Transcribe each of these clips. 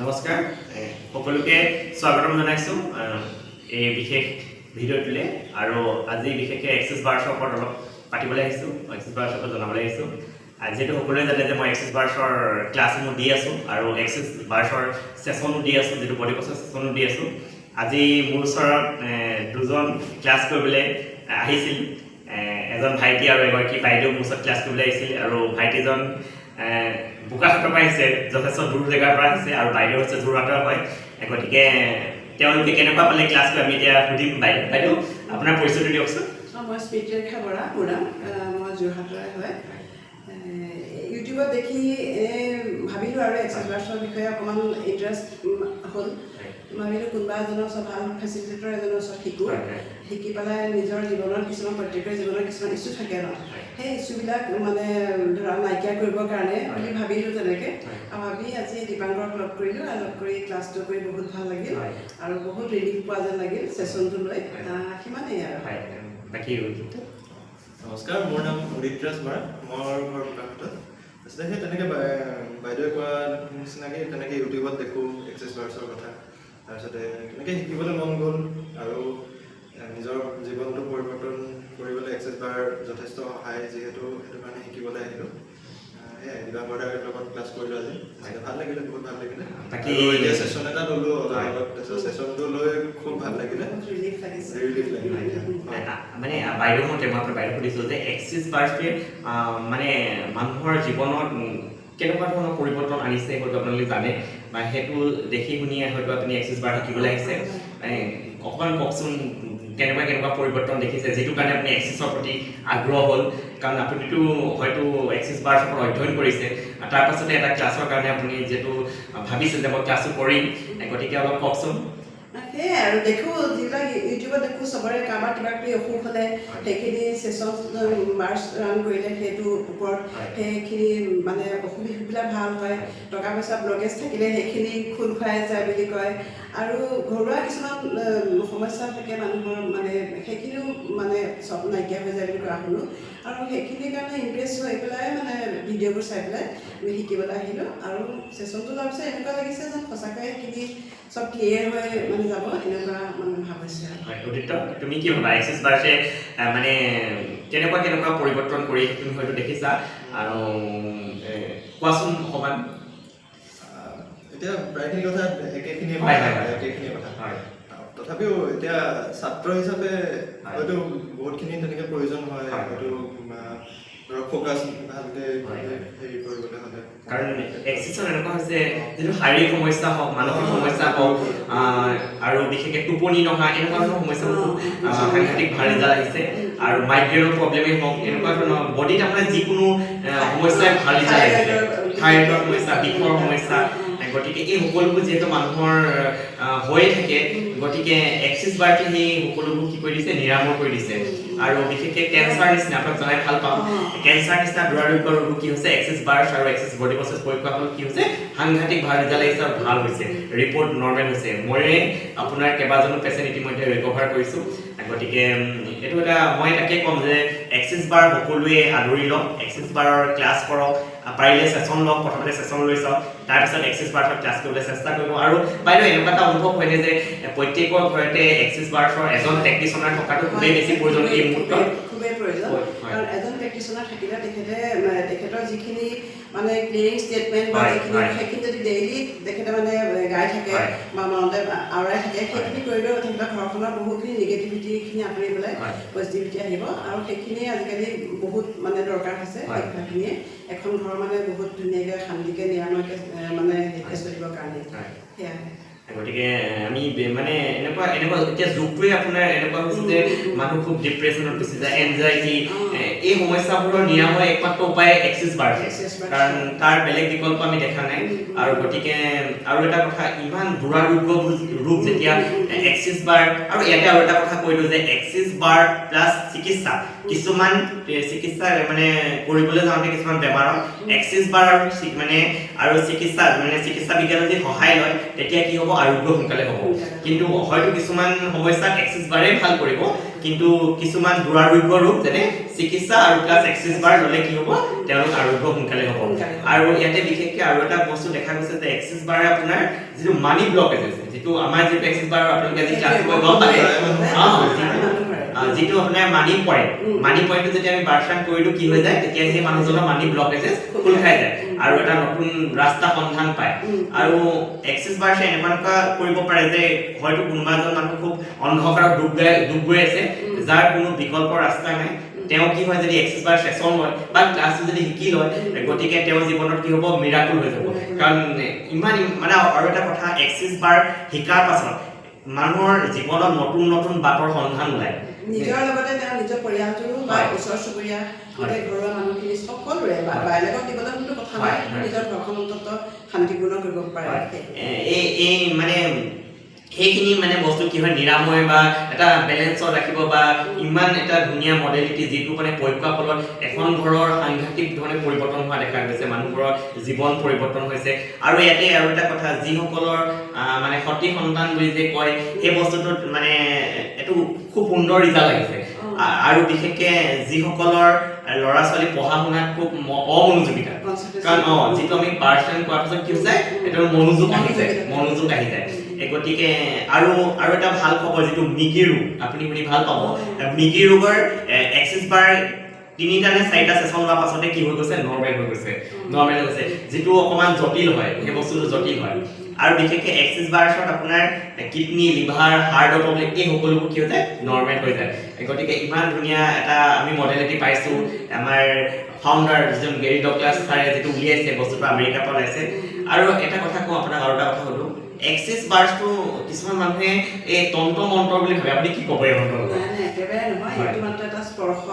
নমস্কাৰ। সকলোকে স্বাগতম জনাইছোঁ। এই বিশেষ ভিডিঅ'টোলৈ আৰু আজি বিশেষকৈ এক্সিছ বাৰ্ছৰ ওপৰত অলপ পাতিবলৈ আহিছোঁ। এক্সিছ বাৰ্ছৰ জনাবলৈ আহিছোঁ। যিহেতু সকলোৱে জানে যে মই এক্সিছ বাৰ্ছৰ ক্লাছসমূহ দি আছোঁ আৰু এক্সিছ বাৰ্ছৰ ছেশ্যনো দি আছোঁ যিটো প্ৰতি বছৰ ছেশ্যনো দি আছোঁ। আজি মোৰ ওচৰত দুজন ক্লাছ কৰিবলৈ আহিছিল। এজন ভাইটি আৰু এগৰাকী বাইদেউ মোৰ ওচৰত ক্লাছ কৰিবলৈ আহিছিল আৰু ভাইটিজন বোকাখাটৰ পৰা আহিছে যথেষ্ট দূৰ জেগাৰ পৰা আহিছে আৰু বাইদেউ হৈছে যোৰহাটৰ হয়। গতিকে তেওঁলোকে কেনেকুৱা পালে ক্লাছ কৰি আমি এতিয়া সুধিম বাইদেউ। বাইদেউ আপোনাৰ পৰিচয়টো দিয়কচোন। মই স্মৃতি ৰেখা বৰা আহ, মই যোৰহাটৰে হয়। ইউটিউবত দেখি ভাবিলোঁ আৰু বাৰ্ছৰ বিষয়ে অকণমান ইণ্টাৰেষ্ট হ'ল। ভাবিলোঁ কোনোবা এজনৰ ওচৰত ভাল ফেচিলিটেটৰ এজনৰ ওচৰত শিকোঁ। শিকি পেলাই নিজৰ জীৱনত কিছুমান প্ৰত্যেকৰে জীৱনত কিছুমান ইছ্যু থাকে ন। সেই ইছ্যুবিলাক মানে ধৰা নাইকিয়া কৰিবৰ কাৰণে বুলি ভাবিলোঁ তেনেকৈ। আৰু ভাবি আজি দীপাংকৰক লগ কৰিলোঁ আৰু লগ কৰি ক্লাছটো কৰি বহুত ভাল লাগিল। আৰু বহুত ৰিলিফ পোৱা যেন লাগিল ছেশ্যনটো লৈ। সিমানেই আৰু। নমস্কাৰ মোৰ নাম উদিত ৰাজ বৰা মোৰ ঘৰ বোকাখাটত আচলতে সেই তেনেকৈ বাইদেৱে কোৱা নিচিনাকৈ তেনেকৈ ইউটিউবত দেখোঁ এক্সেছ বাৰ্ছৰ কথা। তাৰপিছতে তেনেকৈ শিকিবলৈ মন গ'ল আৰু নিজৰ জীৱনটো পৰিৱৰ্তন কৰিবলৈ এক্সেছ বাৰ যথেষ্ট সহায় যিহেতু সেইটো কাৰণে শিকিবলৈ আহিলোঁ। আহ, সেয়াই দিবাংকৰ দাৰ লগত ক্লাছ কৰিলোঁ আজি। আচলতে ভাল লাগিলে বহুত ভাল লাগিলে। বাকী- বাকী এতিয়া ছেশ্যন এটা ল'লোঁ অলপ হয়। আগত তাৰপিছত ছেশ্যনটো লৈ খুব ভাল লাগিলে। বহুত ৰিলিফ লাগিছে। ৰিলিফ লাগিলে এ, হয়। মানে বাইদেউ মতে মই আপোনাৰ বাইদেউ সুধিছোঁ যে এক্সিছ বাৰ্ছটোৱে আহ, মানে মানুহৰ জীৱনত কেনেকুৱা ধৰণৰ পৰিৱৰ্তন আনিছে হয়তো আপোনালোকে জানে। বা সেইটো দেখি শুনিয়ে হয়তো আপুনি এক্সিছ বাৰ শিকিবলৈ আহিছে এ, অকণমান কওকচোন কেনেকুৱা কেনেকুৱা পৰিৱৰ্তন দেখিছে যিটো কাৰণে আপুনি এক্সিছৰ প্ৰতি আগ্ৰহ হ'ল। কাৰণ আপুনিতো হয়তো এক্সিছ বাৰ্ছৰ ওপৰত অধ্যয়ন কৰিছে। আৰু তাৰ পাছতে এটা ক্লাছৰ কাৰণে আপুনি যিহেতু ভাবিছে যে মই ক্লাছটো কৰিম। গতিকে অলপ কওকচোন। আৰু দেখোঁ যিবিলাক ইউটিউবত দেখোঁ চবৰে কাৰোবাৰ কিবা কিবি অসুখ হ'লে সেইখিনি ছেশ্যন মাৰ্চ ৰান কৰিলে সেইটোৰ ওপৰত। সেইখিনি মানে অসুবিধাবিলাক ভাল হয় টকা পইচা ব্লকেজ থাকিলে সেইখিনি খোল খুৱাই যায় বুলি কয়। আৰু ঘৰুৱা কিছুমান সমস্যা থাকে মানুহৰ মানে সেইখিনিও মানে চব নাইকিয়া হৈ যায় বুলি কোৱা শুনোঁ। আৰু সেইখিনিৰ কাৰণে ইমপ্ৰেছ হৈ পেলাই মানে ভিডিঅ'বোৰ চাই পেলাই আমি শিকিবলৈ আহিলোঁ। আৰু ছেশ্যনটো লোৱাৰ পিছত এনেকুৱা লাগিছে যেন সঁচাকৈ সেইখিনি চব ক্লিয়াৰ হৈ মানে যাব। এনেকুৱা মানে ভাৱ হৈছে আৰু হয় উদিত তুমি কি ভাবা এক্সিছ আহ, মানে কেনেকুৱা কেনেকুৱা পৰিৱৰ্তন কৰি তুমি হয়তো দেখিছা আৰু কোৱাচোন অকণমান এতিয়া প্ৰায়খিনি কথা একেখিনিয়ে। একেখিনিয়ে কথা হয় তথাপিও এতিয়া ছাত্ৰ হিচাপে হয়। হয়তো বহুতখিনি তেনেকৈ প্ৰয়োজন হয় হয়। হয়তো ধৰক ফ'কাছ ভালকৈ। হেৰি কাৰণ এক্সিছৰ এনেকুৱা হৈছে যিটো শাৰীৰিক সমস্যা হওক মানসিক সমস্যা হওক আৰু বিশেষকৈ টোপনি নহা এনেকুৱা ধৰণৰ সমস্যাবোৰ সাংঘাতিক ৰিজাল্ট আহিছে। আৰু মাইগ্ৰেনৰ প্ৰব্লেমেই হওক এনেকুৱা ধৰণৰ বডিত আপোনাৰ যিকোনো সমস্যাই ভাল ৰিজাল্ট আহিছে। থাইৰয়ডৰ সমস্যা বিষৰ সমস্যা গতিকে এই সকলোবোৰ যিহেতু মানুহৰ হৈয়ে থাকে গতিকে এক্সিছ বাৰ্কে সেই সকলোবোৰ কি কৰি দিছে নিৰাময় কৰি দিছে। আৰু বিশেষকৈ কেঞ্চাৰ নিচিনা আপোনাক জনাই ভাল পাওঁ। কেঞ্চাৰ নিচিনা দুৰাৰোগ্য ৰোগো কি হৈছে? এক্সিছ বাৰ্ছ আৰু এক্সিছ বডি প্ৰচেছ পৰীক্ষা হ'ল কি হৈছে? সাংঘাতিক ভাল ৰিজাল্ট আহিছে আৰু ভাল হৈছে। ৰিপৰ্ট নৰ্মেল হৈছে। ময়ে আপোনাৰ কেইবাজনো পেচেণ্ট ইতিমধ্যে ৰিকভাৰ কৰিছোঁ। গতিকে এইটো এটা মই তাকে ক'ম যে এক্সিছ বাৰ সকলোৱে আদৰি লওক এক্সিছ বাৰৰ ক্লাছ কৰক পাৰিলে ছেশ্যন লওক প্ৰথমতে ছেশ্যন লৈ চাওক তাৰপিছত এক্সিছ বাৰ্ছৰ ক্লাছ কৰিবলৈ চেষ্টা কৰিব। আৰু বাইদেউ এনেকুৱা এটা অনুভৱ হয়নে যে প্ৰত্যেকৰ ঘৰতে এক্সিছ বাৰ্ছৰ এজন প্ৰেক্টিচনাৰ থকাটো খুবেই বেছি প্ৰয়োজন এই মুহূৰ্তত। খুবেই- প্ৰয়োজন। কাৰণ এজন প্ৰেক্টিচনাৰ থাকিলে তেখেতে তেখেতৰ যিখিনি মানে ক্লিয়াৰিং ষ্টেটমেণ্ট বা যিখিনি। সেইখিনি যদি ডেইলি তেখেতে মানে গাই থাকে। বা মনতে আওৰাই থাকে সেইখিনি কৰিলেও তেখেতৰ ঘৰখনৰ বহুতখিনি নিগেটিভিটিখিনি আঁতৰি পেলাই। পজিটিভিটি আহিব আৰু সেইখিনি আজিকালি বহুত মানে দৰকাৰ হৈছে। শিক্ষাখিনিয়ে এখন ঘৰ মানে বহুত ধুনীয়াকৈ শান্তিকৈ নিৰাময়কৈ মানে চলিবৰ কাৰণে। সেয়াই গতিকে আমি মানে এনেকুৱা এনেকুৱা এতিয়া যুগটোৱে আপোনাৰ এনেকুৱা হৈছে যে মানুহ খুব ডিপ্ৰেশ্যনত গুচি যায় এনজাইটি এই সমস্যাবোৰৰ নিৰাময় একমাত্ৰ উপায় এক্সিছ bar। কাৰণ তাৰ বেলেগ বিকল্প আমি দেখা নাই। আৰু গতিকে আৰু এটা কথা ইমান দুৰাৰোগ্য ৰোগ যেতিয়া এক্সিছ বাৰ আৰু ইয়াতে আৰু এটা কথা কৈ দিওঁ যে এক্সিছ বাৰ প্লাছ চিকিৎসা। কিছুমান চিকিৎসা মানে কৰিবলৈ যাওঁতে কিছুমান বেমাৰত এক্সিছ বাৰ মানে আৰু চিকিৎসা মানে চিকিৎসা বিজ্ঞানে যদি সহায় লয় তেতিয়া কি হ'ব? আৰোগ্য সোনকালে হ'ব। কিন্তু হয়তো কিছুমান সমস্যাক এক্সিছ বাৰে ভাল কৰিব কিন্তু কিছুমান দুৰাৰোগ্য ৰোগ যেনে চিকিৎসা আৰু প্লাছ এক্সিছ বাৰ ল'লে কি হ'ব? তেওঁলোক আৰোগ্য সোনকালে হ'ব। আৰু ইয়াতে বিশেষকৈ আৰু এটা বস্তু দেখা গৈছে যে এক্সিছ বাৰ আপোনাৰ যিটো মানি ব্লকেজ আছে যিটো আমাৰ যিটো এক্সিছ বাৰ আপোনালোকে আজি ক্লাছ গম পালে যিটো আপোনাৰ মানি পইণ্ট। মানি পইণ্টটো যেতিয়া আমি বাৰ্চান কৰি দিওঁ কি হৈ যায় তেতিয়া সেই মানুহজনৰ মানি ব্লকেজেছ খোল খাই যায়। আৰু এটা নতুন ৰাস্তা সন্ধান পায়। আৰু এক্সিছ বাৰ্ছে এনেকুৱা কৰিব পাৰে যে হয়তো কোনোবা এজন মানুহ খুব অন্ধকাৰত ডুব গৈ ডুব গৈ আছে। যাৰ কোনো বিকল্প ৰাস্তা নাই তেওঁ কি হয় যদি এক্সিছ বাৰ ছেছন লয় বা ক্লাছটো যদি শিকি লয় গতিকে তেওঁৰ জীৱনত কি হ'ব মিৰাকুল হৈ যাব। কাৰণ ইমান ইম- মানে আৰু এটা কথা এক্সিছ বাৰ শিকাৰ পাছত মানুহৰ জীৱনত নতুন নতুন বাটৰ সন্ধান ওলায় নিজৰ লগতে তেওঁ নিজৰ পৰিয়ালটোৰো বা। ওচৰ চুবুৰীয়া। গোটেই ঘৰুৱা মানুহখিনি সকলোৰে বা। বেলেগক দিবলৈ কোনো কথা নাই। নিজৰ ঘৰখন অন্তত শান্তিপূৰ্ণ কৰিব পাৰে এই এই মানে সেইখিনি মানে বস্তু কি হয় নিৰাময় বা এটা বেলেঞ্চত ৰাখিব বা ইমান এটা ধুনীয়া মডেলিটি যিটো মানে প্ৰয়োগ কৰাৰ ফলত এখন ঘৰৰ সাংঘাতিক ধৰণে পৰিৱৰ্তন হোৱা দেখা গৈছে মানুহবোৰৰ জীৱন পৰিৱৰ্তন হৈছে। আৰু ইয়াতে আৰু এটা কথা যিসকলৰ মানে সতি সন্তান বুলি যে কয় সেই বস্তুটোত মানে এইটো খুব সুন্দৰ ৰিজাল্ট আহিছে। আৰু বিশেষকে যিসকলৰ ল'ৰা ছোৱালী পঢ়া শুনাত খুব অমনোযোগিতা কাৰণ অ যিটো আমি পাৰ্চন কৰাৰ পিছত কি হৈছে এইটো মনোযোগ আহি যায় মনোযোগ আহি যায়। গতিকে আৰু আৰু এটা ভাল খবৰ যিটো মিগি ৰোগ আপুনি শুনি ভাল পাব। মিগি ৰোগৰ এক্সিছ বাৰ তিনিটা নে চাৰিটা ছেছন লোৱাৰ পাছতে কি হৈ গৈছে? নৰ্মেল হৈ গৈছে। নৰ্মেল হৈ গৈছে। যিটো অকণমান জটিল হয় সেই বস্তুটো জটিল হয়। আৰু বিশেষকৈ এক্সিছ বাৰ্ছত আপোনাৰ কিডনী লিভাৰ হাৰ্টৰ প্ৰব্লেম এই সকলোবোৰ কি হৈ যায়? নৰ্মেল হৈ যায়। গতিকে ইমান ধুনীয়া এটা আমি মডেলিটি পাইছোঁ। আমাৰ ফাউণ্ডাৰ যিজন গেৰি ডগলাছ ছাৰে যিটো উলিয়াইছে বস্তুটো আমেৰিকাৰ পৰা ওলাইছে। আৰু এটা কথা কওঁ আপোনাক আৰু এটা কথা সুধোঁ। এক্সিছ বাৰ্ছটো কিছুমান মানুহে এই তন্ত্ৰ মন্ত্ৰ বুলি ভাবে আপুনি কি ক'ব এই মন্ত্ৰৰ লগত? নাই একেবাৰে নহয় হয়। এইটো মাত্ৰ এটা স্পৰ্শ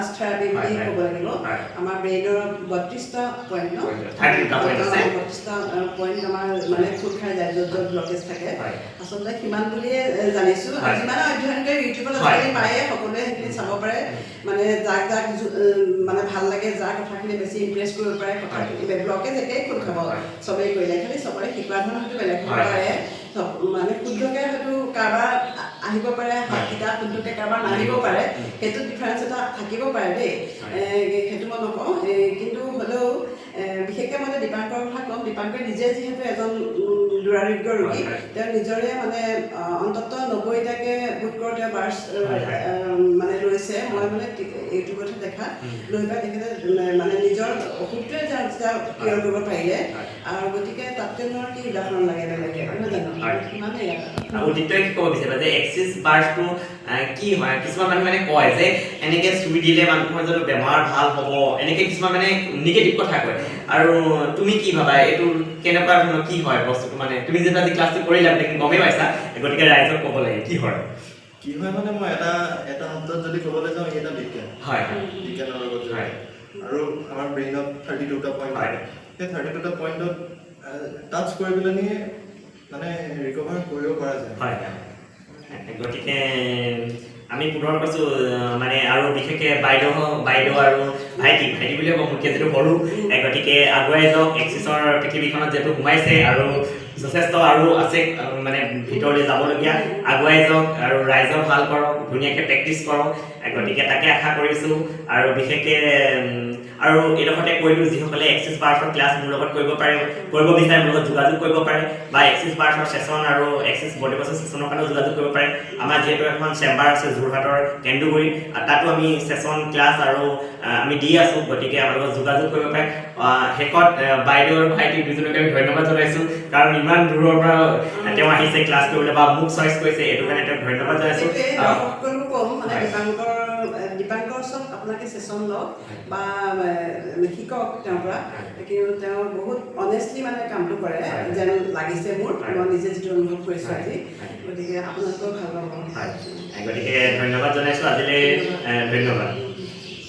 টাচ থেৰাপি বুলি। ক'ব লাগিব। আমাৰ ব্ৰেইনৰ বত্ৰিছটা পইণ্ট ন বত্ৰিছটা পইণ্ট আমাৰ মানে খোল খাই যায় য'ত য'ত ব্লকেজ থাকে। আচলতে সিমান বুলিয়ে জানিছোঁ। আৰু যিমানে অধ্যয়ন কৰি ইউটিউবত। আজিকালি পায়ে সকলোৱে সেইখিনি চাব পাৰে মানে যাক যাক মানে ভাল লাগে যাৰ কথাখিনি বেছি ইমপ্ৰেছ কৰিব পাৰে কথাখিনি ব্লকেজ একেই খোল খাব। চবেই কৰিলে খালি চবৰে শিকোৱা ধৰণ হয়তো বেলেগ হ'ব। পাৰে মানে শুদ্ধকৈ হয়তো কাৰোবাৰ আহিব পাৰে হাতকেইটা শুদ্ধকৈ কাৰোবাৰ নাহিব পাৰে সেইটো ডিফাৰেঞ্চ এটা থাকিব পাৰে দেই। সেইটো মই নকওঁ। কিন্তু হ'লেও বিশেষকৈ মই এতিয়া দীপাংকৰ কথা ক'ম দীপাংকৰ নিজে যিহেতু এজন দুৰাৰোগ্য ৰোগী। তেওঁ নিজৰে মানে অন্ততঃ নব্বৈটাকে বোধ কৰোঁ তেওঁ বাৰ্চ হয়। মানে লৈছে। মই মানে ইউটিউবতহে দেখা। লৈ পেলাই তেখেতে মানে নিজৰ অসুখটোৱে তেওঁ যেতিয়া কিয়ৰ কৰিব পাৰিলে। আৰু গতিকে তাতকৈ নোৱাৰ কি উদাহৰণ লাগে বেলেগে নহয় জানো। সিমানেই আৰু। আৰু উদিত্যই কি হয় কিছুমান মানুহে মানে কয় যে এনেকে চুই দিলে মানুহৰ জানো বেমাৰ ভালো হ'ব এনেকে কিছুমান মানে নিগেটিভ কথা কয়। আৰু তুমি কি ভাবা এইটো কেনেকুৱা ধৰণৰ কি হয় বস্তুটো মানে? তুমি যেতিয়া আজি ক্লাছটো কৰিলা তুমি গমেই পাইছা গতিকে ৰাইজক ক'ব লাগে কি হয়? কি হয় মানে মই এটা এটা শব্দত যদি ক'বলৈ যাওঁ এটা বিজ্ঞান। হয়। বিজ্ঞানৰ লগত হয়। আৰু আমাৰ ব্ৰেইনত থাৰ্টি টুটা পইণ্ট হয়। সেই থাৰ্টি টুটা পইণ্টত টাচ কৰি পেলাই মানে ৰিকভাৰ কৰিব পৰা যায়। গতিকে, আমি পুনৰ কৈছোঁ মানে আৰু বিশেষকৈ বাইদেউ বাইদেউ আৰু ভাইটি ভাইটি বুলিয়ে ক'ম মোতকৈ যিহেতু সৰু গতিকে আগুৱাই যাওক, এক্সিছৰ পৃথিৱীখনত যিহেতু সোমাইছে আৰু যথেষ্ট আৰু আছে মানে ভিতৰলৈ যাবলগীয়া, আগুৱাই যাওক আৰু ৰাইজক ভালো কৰক, ধুনীয়াকৈ প্ৰেক্টিচ কৰক গতিকে তাকে আশা কৰিছোঁ আৰু বিশেষকৈ আৰু এইডোখৰতে কৈ দিওঁ যিসকলে এক্সিছ বাৰ্ছৰ ক্লাছ মোৰ লগত কৰিব পাৰে কৰিব বিচাৰে মোৰ লগত যোগাযোগ কৰিব পাৰে বা এক্সিছ বাৰ্ছৰ ছেছন আৰু এক্সিছ বডি বাছৰ ছেছনৰ কাৰণেও যোগাযোগ কৰিব পাৰে। আমাৰ যিহেতু এখন চেম্বাৰ আছে যোৰহাটৰ কেন্দুগুৰি তাতো আমি ছেছন ক্লাছ আৰু আমি দি আছোঁ গতিকে আমাৰ লগত যোগাযোগ কৰিব পাৰে। শেষত বাইদেউ আৰু ভাইটি দুজনকে আমি ধন্যবাদ জনাইছোঁ কাৰণ ইমান দূৰৰ পৰা তেওঁ আহিছে ক্লাছ কৰিবলৈ বা মোক চইচ কৰিছে এইটো কাৰণে তেওঁক ধন্যবাদ জনাইছোঁ। ছেশ্যন লওক বা শিকক তেওঁৰ পৰা কিন্তু তেওঁ বহুত অনেষ্টলি মানে কামটো কৰে। যেন লাগিছে মোৰ। মই নিজে যিটো অনুভৱ কৰিছোঁ। আজি। গতিকে আপোনালোকেও ভাল পাব গতিকে ধন্যবাদ জনাইছোঁ আজিলৈ ধন্যবাদ